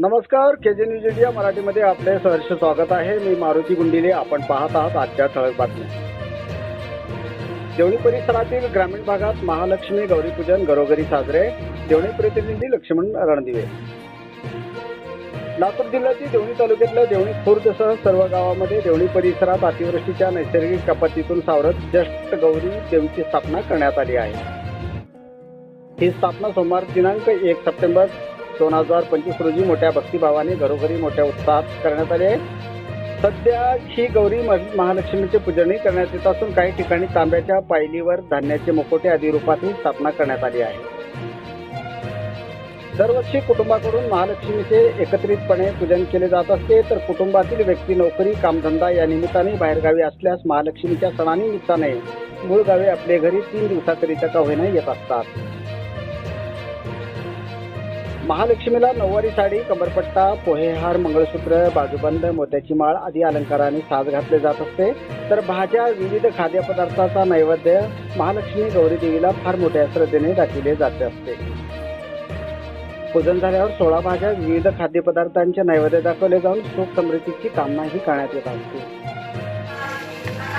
नमस्कार के जे news India मराठीमध्ये आपले सहर्ष स्वागत आहे. मी मारुती गुंडिले आपण पाहत आहात आजच्या ठळक बातम्या. देवणी परिसरातील ग्रामीण भागात महालक्ष्मी गौरीपूजन घरोघरी साजरे. देवणी प्रतिनिधी लक्ष्मण रणदिवे. लातूर जिल्ह्यातील देवणी तालुक्यातल्या देवणी खुर्दसह सर्व गावामध्ये देवणी परिसरात अतिवृष्टीच्या नैसर्गिक आपत्तीतून सावरत जस्ट गौरी देवीची स्थापना करण्यात आली आहे. ही स्थापना सोमवार दिनांक एक सप्टेंबर दोन हजार पंचवीस रोजी मोठ्या भक्तिभावाने घरोघरी मोठ्या उत्साहात करण्यात आले सध्या ही गौरी म- महालक्ष्मीचे पूजनही करण्यात येत असून काही ठिकाणी तांब्याच्या पायलीवर धान्याचे मुकोटे आदी रूपातही स्थापना करण्यात आली आहे. दरवर्षी कुटुंबाकडून महालक्ष्मीचे एकत्रितपणे पूजन केले जात असते. तर कुटुंबातील व्यक्ती नोकरी कामधंदा या निमित्ताने बाहेरगावी असल्यास महालक्ष्मीच्या सणानिमित्ताने मूळ गावी आपले घरी तीन दिवसाकरिता का होईना येत असतात. महालक्ष्मीला नऊवारी साडी कमरपट्टा पोहेहार मंगळसूत्र बाजूबंद मोत्याची माळ आदी अलंकाराने साज घातले जात असते. तर भाज्या विविध खाद्यपदार्थाचा नैवेद्य महालक्ष्मी गौरी देवीला फार मोठ्या श्रद्धेने दाखविले जाते असते. पूजन झाल्यावर सोळा भाज्या विविध खाद्यपदार्थांचे नैवेद्य दाखवले जाऊन सुख समृद्धीची कामनाही करण्यात येत असते.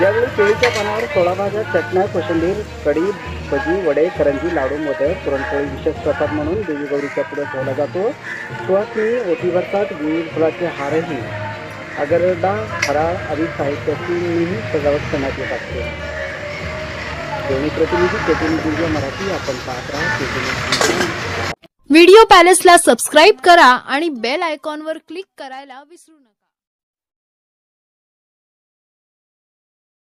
यावेळी केळीच्या पानावर सोळा भाज्या चटण्या कोशिंबीर कढी भजी वडे करंजी लाडू मोदक पुरणपोळी विशेष प्रसाद म्हणून देवी गौरीच्या पुढे ठेवला जातो. सुहासनी ओटी भरतात विविध फुलाचे हारही अगरडा फराळ आदी साहित्याचीही सजावट करण्यात येत असते. दोन्ही प्रतिनिधी प्रतिनिधी मराठी आपण पाहत राहा व्हिडिओ पॅलेसला सबस्क्राईब करा आणि बेल आयकॉनवर क्लिक करायला विसरू नका.